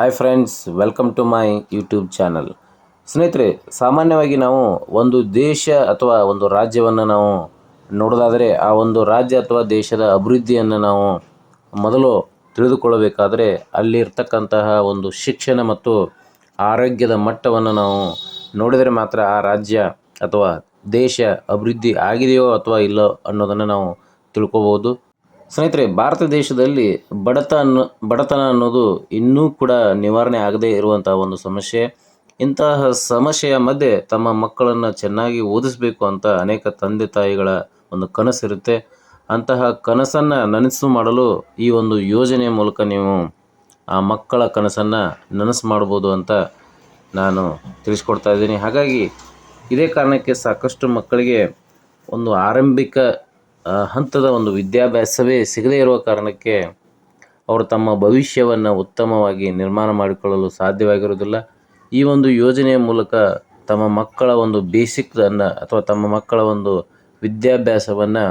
Hi friends welcome to my YouTube channel ಸ್ನೇಹಿತರೆ, ಸಾಮಾನ್ಯವಾಗಿ ನಾವು ಒಂದು ದೇಶ ಅಥವಾ ಒಂದು ರಾಜ್ಯವನ್ನು ನಾವು ನೋಡೋದಾದರೆ ಆ ಒಂದು ರಾಜ್ಯ ಅಥವಾ ದೇಶದ ಅಭಿವೃದ್ಧಿಯನ್ನು ನಾವು ಮೊದಲು ತಿಳಿದುಕೊಳ್ಳಬೇಕಾದರೆ ಅಲ್ಲಿರ್ತಕ್ಕಂತಹ ಒಂದು ಶಿಕ್ಷಣ ಮತ್ತು ಆರೋಗ್ಯದ ಮಟ್ಟವನ್ನು ನಾವು ನೋಡಿದರೆ ಮಾತ್ರ ಆ ರಾಜ್ಯ ಅಥವಾ ದೇಶ ಅಭಿವೃದ್ಧಿ ಆಗಿದೆಯೋ ಅಥವಾ ಇಲ್ಲೋ ಅನ್ನೋದನ್ನು ನಾವು ತಿಳ್ಕೊಬೋದು ಸ್ನೇಹಿತರೆ, ಭಾರತ ದೇಶದಲ್ಲಿ ಬಡತನ ಬಡತನ ಅನ್ನೋದು ಇನ್ನೂ ಕೂಡ ನಿವಾರಣೆ ಆಗದೇ ಇರುವಂಥ ಒಂದು ಸಮಸ್ಯೆ. ಇಂತಹ ಸಮಸ್ಯೆಯ ಮಧ್ಯೆ ತಮ್ಮ ಮಕ್ಕಳನ್ನು ಚೆನ್ನಾಗಿ ಓದಿಸಬೇಕು ಅಂತ ಅನೇಕ ತಂದೆ ತಾಯಿಗಳ ಒಂದು ಕನಸಿರುತ್ತೆ. ಅಂತಹ ಕನಸನ್ನು ನನಸು ಮಾಡಲು ಈ ಒಂದು ಯೋಜನೆಯ ಮೂಲಕ ನೀವು ಆ ಮಕ್ಕಳ ಕನಸನ್ನು ನನಸು ಮಾಡ್ಬೋದು ಅಂತ ನಾನು ತಿಳಿಸ್ಕೊಡ್ತಾ ಇದ್ದೀನಿ. ಹಾಗಾಗಿ ಇದೇ ಕಾರಣಕ್ಕೆ ಸಾಕಷ್ಟು ಮಕ್ಕಳಿಗೆ ಒಂದು ಆರಂಭಿಕ ಹಂತದ ಒಂದು ವಿದ್ಯಾಭ್ಯಾಸವೇ ಸಿಗದೇ ಇರುವ ಕಾರಣಕ್ಕೆ ಅವರು ತಮ್ಮ ಭವಿಷ್ಯವನ್ನು ಉತ್ತಮವಾಗಿ ನಿರ್ಮಾಣ ಮಾಡಿಕೊಳ್ಳಲು ಸಾಧ್ಯವಾಗಿರುವುದಿಲ್ಲ. ಈ ಒಂದು ಯೋಜನೆಯ ಮೂಲಕ ತಮ್ಮ ಮಕ್ಕಳ ಒಂದು ಬೇಸಿಕ್ದನ್ನು ಅಥವಾ ತಮ್ಮ ಮಕ್ಕಳ ಒಂದು ವಿದ್ಯಾಭ್ಯಾಸವನ್ನು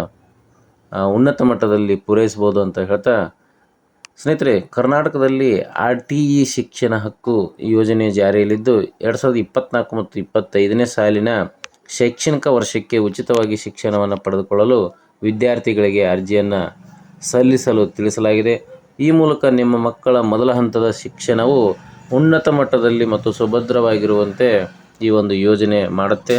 ಉನ್ನತ ಮಟ್ಟದಲ್ಲಿ ಪೂರೈಸ್ಬೋದು ಅಂತ ಹೇಳ್ತಾ ಸ್ನೇಹಿತರೆ, ಕರ್ನಾಟಕದಲ್ಲಿ ಆರ್ ಟಿ ಇ ಶಿಕ್ಷಣ ಹಕ್ಕು ಯೋಜನೆ ಜಾರಿಯಲ್ಲಿದ್ದು ಎರಡು ಸಾವಿರದ ಇಪ್ಪತ್ನಾಲ್ಕು ಮತ್ತು ಇಪ್ಪತ್ತೈದನೇ ಸಾಲಿನ ಶೈಕ್ಷಣಿಕ ವರ್ಷಕ್ಕೆ ಉಚಿತವಾಗಿ ಶಿಕ್ಷಣವನ್ನು ಪಡೆದುಕೊಳ್ಳಲು ವಿದ್ಯಾರ್ಥಿಗಳಿಗೆ ಅರ್ಜಿಯನ್ನು ಸಲ್ಲಿಸಲು ತಿಳಿಸಲಾಗಿದೆ. ಈ ಮೂಲಕ ನಿಮ್ಮ ಮಕ್ಕಳ ಮೊದಲ ಹಂತದ ಶಿಕ್ಷಣವು ಉನ್ನತ ಮಟ್ಟದಲ್ಲಿ ಮತ್ತು ಸುಭದ್ರವಾಗಿರುವಂತೆ ಈ ಒಂದು ಯೋಜನೆ ಮಾಡುತ್ತೆ.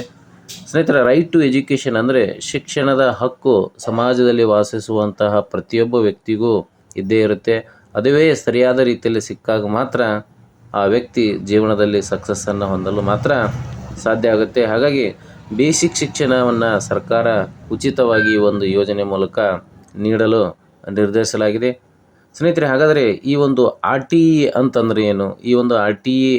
ಸ್ನೇಹಿತರ ರೈಟ್ ಟು ಎಜುಕೇಷನ್ ಅಂದರೆ ಶಿಕ್ಷಣದ ಹಕ್ಕು ಸಮಾಜದಲ್ಲಿ ವಾಸಿಸುವಂತಹ ಪ್ರತಿಯೊಬ್ಬ ವ್ಯಕ್ತಿಗೂ ಇದ್ದೇ ಇರುತ್ತೆ. ಅದುವೇ ಸರಿಯಾದ ರೀತಿಯಲ್ಲಿ ಸಿಕ್ಕಾಗ ಮಾತ್ರ ಆ ವ್ಯಕ್ತಿ ಜೀವನದಲ್ಲಿ ಸಕ್ಸಸ್ಸನ್ನು ಹೊಂದಲು ಮಾತ್ರ ಸಾಧ್ಯ ಆಗುತ್ತೆ. ಹಾಗಾಗಿ ಬೇಸಿಕ್ ಶಿಕ್ಷಣವನ್ನು ಸರ್ಕಾರ ಉಚಿತವಾಗಿ ಒಂದು ಯೋಜನೆ ಮೂಲಕ ನೀಡಲು ನಿರ್ಧರಿಸಲಾಗಿದೆ. ಸ್ನೇಹಿತರೆ, ಹಾಗಾದರೆ ಈ ಒಂದು ಆರ್ ಟಿ ಇ ಅಂತಂದರೆ ಏನು? ಈ ಒಂದು ಆರ್ ಟಿ ಇ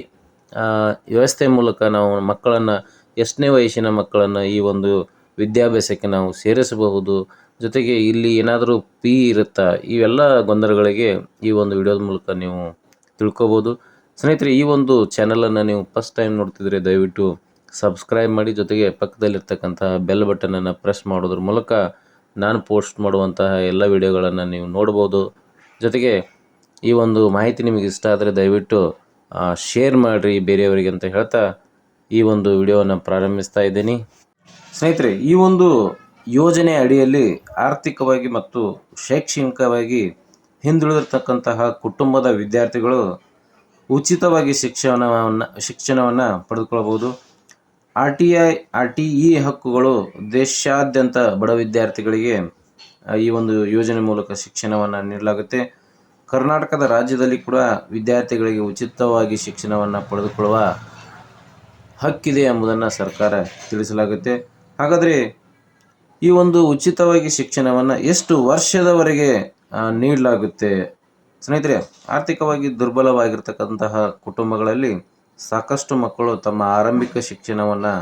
ವ್ಯವಸ್ಥೆ ಮೂಲಕ ನಾವು ಮಕ್ಕಳನ್ನು, ಎಷ್ಟನೇ ವಯಸ್ಸಿನ ಮಕ್ಕಳನ್ನು ಈ ಒಂದು ವಿದ್ಯಾಭ್ಯಾಸಕ್ಕೆ ನಾವು ಸೇರಿಸಬಹುದು? ಜೊತೆಗೆ ಇಲ್ಲಿ ಏನಾದರೂ ಪಿ ಇರುತ್ತಾ? ಇವೆಲ್ಲ ಗೊಂದಲಗಳಿಗೆ ಈ ಒಂದು ವಿಡಿಯೋದ ಮೂಲಕ ನೀವು ತಿಳ್ಕೊಬೋದು. ಸ್ನೇಹಿತರೆ, ಈ ಒಂದು ಚಾನಲನ್ನು ನೀವು ಫಸ್ಟ್ ಟೈಮ್ ನೋಡ್ತಿದ್ರೆ ದಯವಿಟ್ಟು ಸಬ್ಸ್ಕ್ರೈಬ್ ಮಾಡಿ ಜೊತೆಗೆ ಪಕ್ಕದಲ್ಲಿರ್ತಕ್ಕಂತಹ ಬೆಲ್ ಬಟನನ್ನು ಪ್ರೆಸ್ ಮಾಡೋದ್ರ ಮೂಲಕ ನಾನು ಪೋಸ್ಟ್ ಮಾಡುವಂತಹ ಎಲ್ಲ ವಿಡಿಯೋಗಳನ್ನು ನೀವು ನೋಡ್ಬೋದು. ಜೊತೆಗೆ ಈ ಒಂದು ಮಾಹಿತಿ ನಿಮಗೆ ಇಷ್ಟ ಆದರೆ ದಯವಿಟ್ಟು ಶೇರ್ ಮಾಡಿರಿ ಬೇರೆಯವರಿಗೆ ಅಂತ ಹೇಳ್ತಾ ಈ ಒಂದು ವಿಡಿಯೋವನ್ನು ಪ್ರಾರಂಭಿಸ್ತಾ ಇದ್ದೀನಿ. ಸ್ನೇಹಿತರೆ, ಈ ಒಂದು ಯೋಜನೆ ಅಡಿಯಲ್ಲಿ ಆರ್ಥಿಕವಾಗಿ ಮತ್ತು ಶೈಕ್ಷಣಿಕವಾಗಿ ಹಿಂದುಳಿದಿರ್ತಕ್ಕಂತಹ ಕುಟುಂಬದ ವಿದ್ಯಾರ್ಥಿಗಳು ಉಚಿತವಾಗಿ ಶಿಕ್ಷಣವನ್ನು ಶಿಕ್ಷಣವನ್ನು ಪಡೆದುಕೊಳ್ಳಬಹುದು R T I, R T E ಹಕ್ಕುಗಳು ದೇಶಾದ್ಯಂತ ಬಡ ವಿದ್ಯಾರ್ಥಿಗಳಿಗೆ ಈ ಒಂದು ಯೋಜನೆ ಮೂಲಕ ಶಿಕ್ಷಣವನ್ನು ನೀಡಲಾಗುತ್ತೆ. ಕರ್ನಾಟಕದ ರಾಜ್ಯದಲ್ಲಿ ಕೂಡ ವಿದ್ಯಾರ್ಥಿಗಳಿಗೆ ಉಚಿತವಾಗಿ ಶಿಕ್ಷಣವನ್ನು ಪಡೆದುಕೊಳ್ಳುವ ಹಕ್ಕಿದೆ ಎಂಬುದನ್ನು ಸರ್ಕಾರ ತಿಳಿಸಲಾಗುತ್ತೆ. ಹಾಗಾದರೆ ಈ ಒಂದು ಉಚಿತವಾಗಿ ಶಿಕ್ಷಣವನ್ನು ಎಷ್ಟು ವರ್ಷದವರೆಗೆ ನೀಡಲಾಗುತ್ತೆ? ಸ್ನೇಹಿತರೆ, ಆರ್ಥಿಕವಾಗಿ ದುರ್ಬಲವಾಗಿರ್ತಕ್ಕಂತಹ ಕುಟುಂಬಗಳಲ್ಲಿ ಸಾಕಷ್ಟು ಮಕ್ಕಳು ತಮ್ಮ ಆರಂಭಿಕ ಶಿಕ್ಷಣವನ್ನು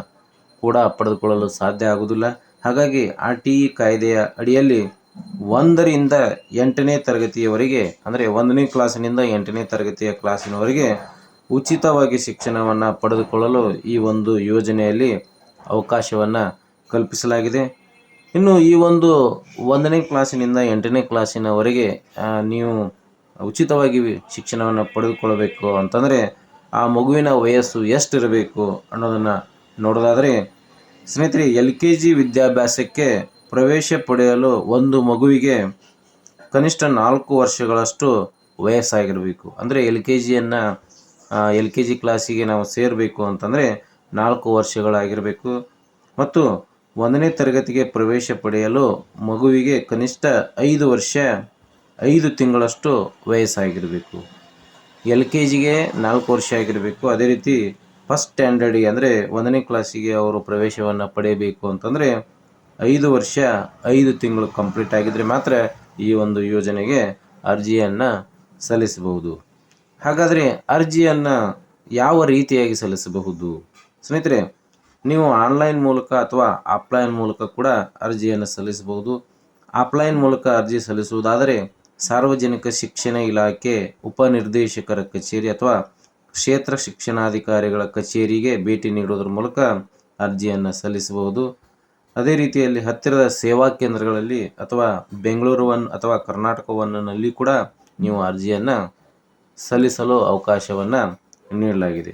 ಕೂಡ ಪಡೆದುಕೊಳ್ಳಲು ಸಾಧ್ಯ ಆಗುವುದಿಲ್ಲ. ಹಾಗಾಗಿ ಆರ್ ಟಿ ಇ ಕಾಯ್ದೆಯ ಅಡಿಯಲ್ಲಿ ಒಂದರಿಂದ ಎಂಟನೇ ತರಗತಿಯವರೆಗೆ, ಅಂದರೆ ಒಂದನೇ ಕ್ಲಾಸಿನಿಂದ ಎಂಟನೇ ತರಗತಿಯ ಕ್ಲಾಸಿನವರೆಗೆ ಉಚಿತವಾಗಿ ಶಿಕ್ಷಣವನ್ನು ಪಡೆದುಕೊಳ್ಳಲು ಈ ಒಂದು ಯೋಜನೆಯಲ್ಲಿ ಅವಕಾಶವನ್ನು ಕಲ್ಪಿಸಲಾಗಿದೆ. ಇನ್ನು ಈ ಒಂದು ಒಂದನೇ ಕ್ಲಾಸಿನಿಂದ ಎಂಟನೇ ಕ್ಲಾಸಿನವರೆಗೆ ನೀವು ಉಚಿತವಾಗಿ ಶಿಕ್ಷಣವನ್ನು ಪಡೆದುಕೊಳ್ಳಬೇಕು ಅಂತಂದರೆ ಆ ಮಗುವಿನ ವಯಸ್ಸು ಎಷ್ಟಿರಬೇಕು ಅನ್ನೋದನ್ನು ನೋಡೋದಾದರೆ, ಸ್ನೇಹಿತರೆ, ಎಲ್ ಕೆ ಜಿ ವಿದ್ಯಾಭ್ಯಾಸಕ್ಕೆ ಪ್ರವೇಶ ಪಡೆಯಲು ಒಂದು ಮಗುವಿಗೆ ಕನಿಷ್ಠ ನಾಲ್ಕು ವರ್ಷಗಳಷ್ಟು ವಯಸ್ಸಾಗಿರಬೇಕು. ಅಂದರೆ ಎಲ್ ಕೆ ಜಿಯನ್ನು ಎಲ್ ಕೆ ಜಿ ಕ್ಲಾಸಿಗೆ ನಾವು ಸೇರಬೇಕು ಅಂತಂದರೆ ನಾಲ್ಕು ವರ್ಷಗಳಾಗಿರಬೇಕು. ಮತ್ತು ಒಂದನೇ ತರಗತಿಗೆ ಪ್ರವೇಶ ಪಡೆಯಲು ಮಗುವಿಗೆ ಕನಿಷ್ಠ ಐದು ವರ್ಷ, ಐದು ತಿಂಗಳಷ್ಟು ವಯಸ್ಸಾಗಿರಬೇಕು. ಎಲ್ ಕೆ ಜಿಗೆ ನಾಲ್ಕು ವರ್ಷ ಆಗಿರಬೇಕು. ಅದೇ ರೀತಿ ಫಸ್ಟ್ ಸ್ಟ್ಯಾಂಡರ್ಡಿಗೆ ಅಂದರೆ ಒಂದನೇ ಕ್ಲಾಸಿಗೆ ಅವರು ಪ್ರವೇಶವನ್ನು ಪಡೆಯಬೇಕು ಅಂತಂದರೆ ಐದು ವರ್ಷ, ಐದು ತಿಂಗಳು ಕಂಪ್ಲೀಟ್ ಆಗಿದ್ದರೆ ಮಾತ್ರ ಈ ಒಂದು ಯೋಜನೆಗೆ ಅರ್ಜಿಯನ್ನು ಸಲ್ಲಿಸಬಹುದು. ಹಾಗಾದರೆ ಅರ್ಜಿಯನ್ನು ಯಾವ ರೀತಿಯಾಗಿ ಸಲ್ಲಿಸಬಹುದು? ಸ್ನೇಹಿತರೆ, ನೀವು ಆನ್ಲೈನ್ ಮೂಲಕ ಅಥವಾ ಆಫ್ಲೈನ್ ಮೂಲಕ ಕೂಡ ಅರ್ಜಿಯನ್ನು ಸಲ್ಲಿಸಬಹುದು. ಆಫ್ಲೈನ್ ಮೂಲಕ ಅರ್ಜಿ ಸಲ್ಲಿಸುವುದಾದರೆ ಸಾರ್ವಜನಿಕ ಶಿಕ್ಷಣ ಇಲಾಖೆ ಉಪನಿರ್ದೇಶಕರ ಕಚೇರಿ ಅಥವಾ ಕ್ಷೇತ್ರ ಶಿಕ್ಷಣಾಧಿಕಾರಿಗಳ ಕಚೇರಿಗೆ ಭೇಟಿ ನೀಡುವುದರ ಮೂಲಕ ಅರ್ಜಿಯನ್ನು ಸಲ್ಲಿಸಬಹುದು. ಅದೇ ರೀತಿಯಲ್ಲಿ ಹತ್ತಿರದ ಸೇವಾ ಕೇಂದ್ರಗಳಲ್ಲಿ ಅಥವಾ ಬೆಂಗಳೂರು ಒನ್ ಅಥವಾ ಕರ್ನಾಟಕ ಒನ್ನಲ್ಲಿ ಕೂಡ ನೀವು ಅರ್ಜಿಯನ್ನು ಸಲ್ಲಿಸಲು ಅವಕಾಶವನ್ನು ನೀಡಲಾಗಿದೆ.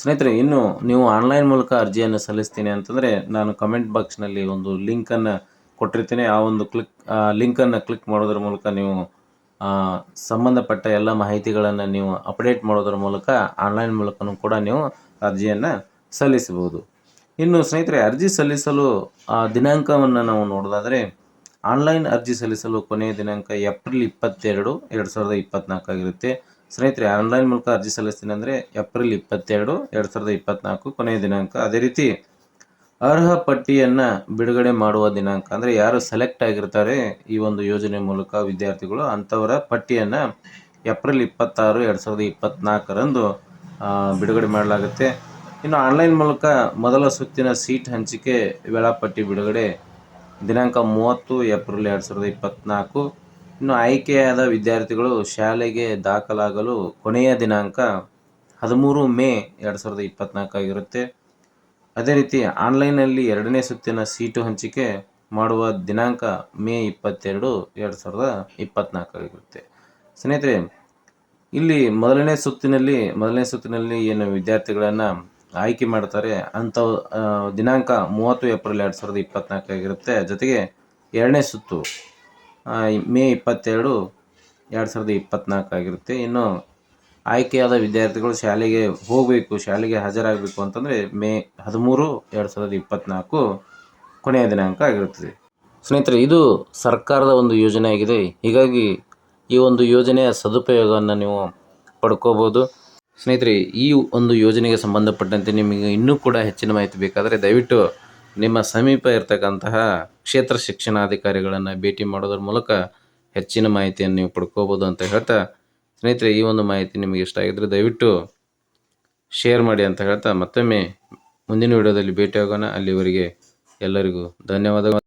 ಸ್ನೇಹಿತರೆ, ಇನ್ನು ನೀವು ಆನ್ಲೈನ್ ಮೂಲಕ ಅರ್ಜಿಯನ್ನು ಸಲ್ಲಿಸ್ತೀನಿ ಅಂತಂದರೆ ನಾನು ಕಮೆಂಟ್ ಬಾಕ್ಸ್ನಲ್ಲಿ ಒಂದು ಲಿಂಕನ್ನು ಕೊಟ್ಟಿರ್ತೀನಿ. ಆ ಒಂದು ಕ್ಲಿಕ್ ಲಿಂಕನ್ನು ಕ್ಲಿಕ್ ಮಾಡೋದ್ರ ಮೂಲಕ ನೀವು ಸಂಬಂಧಪಟ್ಟ ಎಲ್ಲ ಮಾಹಿತಿಗಳನ್ನು ನೀವು ಅಪ್ಡೇಟ್ ಮಾಡೋದ್ರ ಮೂಲಕ ಆನ್ಲೈನ್ ಮೂಲಕನೂ ಕೂಡ ನೀವು ಅರ್ಜಿಯನ್ನು ಸಲ್ಲಿಸಬಹುದು. ಇನ್ನು ಸ್ನೇಹಿತರೆ, ಅರ್ಜಿ ಸಲ್ಲಿಸಲು ದಿನಾಂಕವನ್ನು ನಾವು ನೋಡೋದಾದರೆ, ಆನ್ಲೈನ್ ಅರ್ಜಿ ಸಲ್ಲಿಸಲು ಕೊನೆಯ ದಿನಾಂಕ ಏಪ್ರಿಲ್ ಇಪ್ಪತ್ತೆರಡು, ಎರಡು ಸಾವಿರದ ಇಪ್ಪತ್ನಾಲ್ಕು ಆಗಿರುತ್ತೆ. ಸ್ನೇಹಿತರೆ, ಆನ್ಲೈನ್ ಮೂಲಕ ಅರ್ಜಿ ಸಲ್ಲಿಸ್ತೀನಿ ಅಂದರೆ ಏಪ್ರಿಲ್ ಇಪ್ಪತ್ತೆರಡು, ಎರಡು ಸಾವಿರದ ಇಪ್ಪತ್ನಾಲ್ಕು ಕೊನೆಯ ದಿನಾಂಕ. ಅದೇ ರೀತಿ ಅರ್ಹ ಪಟ್ಟಿಯನ್ನು ಬಿಡುಗಡೆ ಮಾಡುವ ದಿನಾಂಕ. ಅಂದರೆ ಯಾರು ಸೆಲೆಕ್ಟ್ ಆಗಿರ್ತಾರೆ ಈ ಒಂದು ಯೋಜನೆ ಮೂಲಕ ವಿದ್ಯಾರ್ಥಿಗಳು, ಅಂಥವರ ಪಟ್ಟಿಯನ್ನು ಏಪ್ರಿಲ್ ಇಪ್ಪತ್ತಾರು, ಎರಡು ಸಾವಿರದ ಇಪ್ಪತ್ನಾಲ್ಕರಂದು ಬಿಡುಗಡೆ ಮಾಡಲಾಗುತ್ತೆ. ಇನ್ನು ಆನ್ಲೈನ್ ಮೂಲಕ ಮೊದಲ ಸುತ್ತಿನ ಸೀಟ್ ಹಂಚಿಕೆ ವೇಳಾಪಟ್ಟಿ ಬಿಡುಗಡೆ ದಿನಾಂಕ ಮೂವತ್ತು, ಏಪ್ರಿಲ್ ಎರಡು ಸಾವಿರದ ಇಪ್ಪತ್ನಾಲ್ಕು. ಇನ್ನು ಆಯ್ಕೆಯಾದ ವಿದ್ಯಾರ್ಥಿಗಳು ಶಾಲೆಗೆ ದಾಖಲಾಗಲು ಕೊನೆಯ ದಿನಾಂಕ ಹದಿಮೂರು ಮೇ ಎರಡು ಸಾವಿರದ ಇಪ್ಪತ್ನಾಲ್ಕು ಆಗಿರುತ್ತೆ. ಅದೇ ರೀತಿ ಆನ್ಲೈನಲ್ಲಿ ಎರಡನೇ ಸುತ್ತಿನ ಸೀಟು ಹಂಚಿಕೆ ಮಾಡುವ ದಿನಾಂಕ ಮೇ ಇಪ್ಪತ್ತೆರಡು, ಎರಡು ಸಾವಿರದ ಇಪ್ಪತ್ನಾಲ್ಕು ಆಗಿರುತ್ತೆ ಸ್ನೇಹಿತರೆ, ಇಲ್ಲಿ ಮೊದಲನೇ ಸುತ್ತಿನಲ್ಲಿ ಮೊದಲನೇ ಸುತ್ತಿನಲ್ಲಿ ಏನು ವಿದ್ಯಾರ್ಥಿಗಳನ್ನು ಆಯ್ಕೆ ಮಾಡ್ತಾರೆ ಅಂಥ ದಿನಾಂಕ ಮೂವತ್ತು ಏಪ್ರಿಲ್ ಎರಡು ಸಾವಿರದ ಇಪ್ಪತ್ನಾಲ್ಕಾಗಿರುತ್ತೆ ಜೊತೆಗೆ ಎರಡನೇ ಸುತ್ತು ಮೇ ಇಪ್ಪತ್ತೆರಡು, ಎರಡು ಸಾವಿರದ ಇಪ್ಪತ್ನಾಲ್ಕಾಗಿರುತ್ತೆ ಇನ್ನು ಆಯ್ಕೆಯಾದ ವಿದ್ಯಾರ್ಥಿಗಳು ಶಾಲೆಗೆ ಹೋಗಬೇಕು, ಶಾಲೆಗೆ ಹಾಜರಾಗಬೇಕು ಅಂತಂದರೆ ಮೇ ಹದಿಮೂರು ಎರಡು ಸಾವಿರದ ಇಪ್ಪತ್ನಾಲ್ಕು ಕೊನೆಯ ದಿನಾಂಕ ಆಗಿರುತ್ತದೆ. ಸ್ನೇಹಿತರೆ, ಇದು ಸರ್ಕಾರದ ಒಂದು ಯೋಜನೆ ಆಗಿದೆ ಹೀಗಾಗಿ ಈ ಒಂದು ಯೋಜನೆಯ ಸದುಪಯೋಗವನ್ನು ನೀವು ಪಡ್ಕೋಬೋದು ಸ್ನೇಹಿತರೆ, ಈ ಒಂದು ಯೋಜನೆಗೆ ಸಂಬಂಧಪಟ್ಟಂತೆ ನಿಮಗೆ ಇನ್ನೂ ಕೂಡ ಹೆಚ್ಚಿನ ಮಾಹಿತಿ ಬೇಕಾದರೆ ದಯವಿಟ್ಟು ನಿಮ್ಮ ಸಮೀಪ ಇರತಕ್ಕಂತಹ ಕ್ಷೇತ್ರ ಶಿಕ್ಷಣಾಧಿಕಾರಿಗಳನ್ನು ಭೇಟಿ ಮಾಡೋದ್ರ ಮೂಲಕ ಹೆಚ್ಚಿನ ಮಾಹಿತಿಯನ್ನು ನೀವು ಪಡ್ಕೋಬೋದು ಅಂತ ಹೇಳ್ತಾ ಸ್ನೇಹಿತರೆ, ಈ ಒಂದು ಮಾಹಿತಿ ನಿಮಗೆ ಇಷ್ಟ ಆಗಿದ್ದರೆ ದಯವಿಟ್ಟು ಶೇರ್ ಮಾಡಿ ಅಂತ ಹೇಳ್ತಾ ಮತ್ತೊಮ್ಮೆ ಮುಂದಿನ ವಿಡಿಯೋದಲ್ಲಿ ಭೇಟಿಯಾಗೋಣ. ಅಲ್ಲಿವರೆಗೆ ಎಲ್ಲರಿಗೂ ಧನ್ಯವಾದಗಳು.